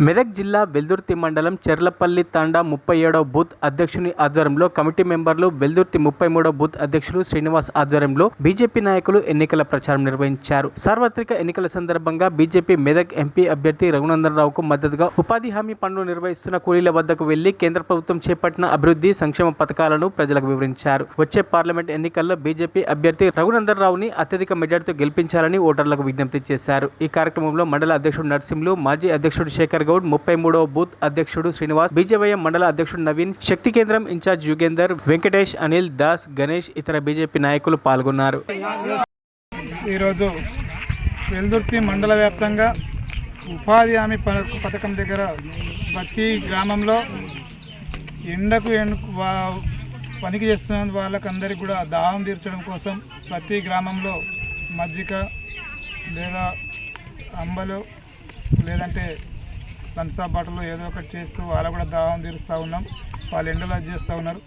మెదక్ జిల్లా వెల్దుర్తి మండలం చెర్లపల్లి తండా ముప్పై ఏడవ బూత్ అధ్యక్షుని ఆధ్వర్యంలో కమిటీ మెంబర్లు వెల్దుర్తి ముప్పై మూడవ బూత్ అధ్యక్షులు శ్రీనివాస్ ఆధ్వర్యంలో బీజేపీ నాయకులు ఎన్నికల ప్రచారం నిర్వహించారు. సార్వత్రిక ఎన్నికల సందర్భంగా బీజేపీ మెదక్ ఎంపీ అభ్యర్థి రఘునందనరావుకు మద్దతుగా ఉపాధి హామీ పనులు నిర్వహిస్తున్న కూలీల వద్దకు వెళ్ళి కేంద్ర ప్రభుత్వం చేపట్టిన అభివృద్ధి సంక్షేమ పథకాలను ప్రజలకు వివరించారు. వచ్చే పార్లమెంట్ ఎన్నికల్లో బీజేపీ అభ్యర్థి రఘునందనరావుని అత్యధిక మెజార్టీతో గెలిపించాలని ఓటర్లకు విజ్ఞప్తి చేశారు. ఈ కార్యక్రమంలో మండల అధ్యక్షుడు నర్సింహులు మాజీ అధ్యక్షుడు శేఖర్ గౌడ్ ముప్పై మూడవ బూత్ అధ్యక్షుడు శ్రీనివాస్ బీజేవైఎం మండల అధ్యక్షుడు నవీన్ శక్తి కేంద్రం ఇన్ఛార్జ్ యుగేందర్ వెంకటేష్ అనిల్ దాస్ గణేష్ ఇతర బీజేపీ నాయకులు పాల్గొన్నారు. ఈరోజు వెల్దుర్తి మండల వ్యాప్తంగా ఉపాధి హామీ ప- పథకం దగ్గర ప్రతి గ్రామంలో ఎండకు ఎండకు వా- పనికి చేస్తున్న వాళ్ళకందరికీ కూడా దాహం తీర్చడం కోసం ప్రతి గ్రామంలో మజ్జిగ లేదా అంబలు లేదంటే లంచా బట్టలు ఏదో ఒకటి చేస్తూ వాళ్ళ కూడా దాహం తీరుస్తూ ఉన్నాం. వాళ్ళు ఎండలో చేస్తూ ఉన్నారు.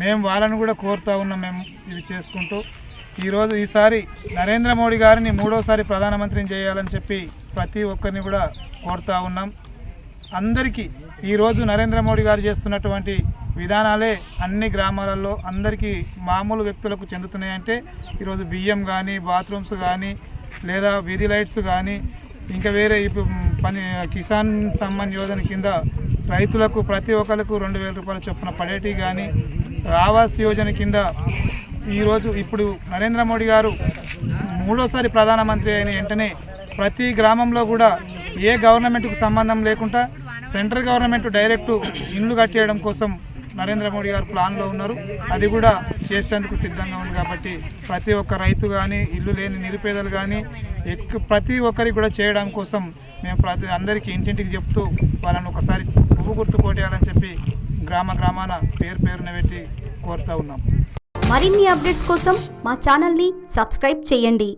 మేము వాళ్ళని కూడా కోరుతూ ఉన్నాం మేము ఇవి చేసుకుంటూ. ఈరోజు ఈసారి నరేంద్ర మోడీ గారిని మూడోసారి ప్రధానమంత్రిని చేయాలని చెప్పి ప్రతి ఒక్కరిని కూడా కోరుతూ ఉన్నాం. అందరికీ ఈరోజు నరేంద్ర మోడీ గారు చేస్తున్నటువంటి విధానాలే అన్ని గ్రామాలలో అందరికీ మామూలు వ్యక్తులకు చెందుతున్నాయంటే ఈరోజు బియ్యం కానీ బాత్రూమ్స్ కానీ లేదా వీధి లైట్స్ కానీ ఇంకా వేరే ఇప్పుడు పని కిసాన్ సమ్మాన్ యోజన కింద రైతులకు ప్రతి ఒక్కరికి రెండు వేల రూపాయల చొప్పున పడేటి కానీ ఆవాస్ యోజన కింద ఈరోజు ఇప్పుడు నరేంద్ర మోడీ గారు మూడోసారి ప్రధానమంత్రి అయిన వెంటనే ప్రతి గ్రామంలో కూడా ఏ గవర్నమెంట్కు సంబంధం లేకుండా సెంట్రల్ గవర్నమెంట్ డైరెక్ట్ ఇండ్లు కట్టేయడం కోసం నరేంద్ర మోడీ గారు ప్లాన్లో ఉన్నారు. అది కూడా చేసేందుకు సిద్ధంగా ఉంది కాబట్టి ప్రతి ఒక్క రైతు కానీ ఇల్లు లేని నిరుపేదలు కానీ ఎక్కు ప్రతి ఒక్కరికి కూడా చేయడం కోసం మేము ప్రతి అందరికీ ఇంటింటికి చెప్తూ వాళ్ళని ఒకసారి పువ్వు గుర్తు కోటేయాలని చెప్పి గ్రామ గ్రామాన పేరు పేరున పెట్టి కోరుతూ ఉన్నాం. మరిన్ని అప్డేట్స్ కోసం మా ఛానల్ని సబ్స్క్రైబ్ చేయండి.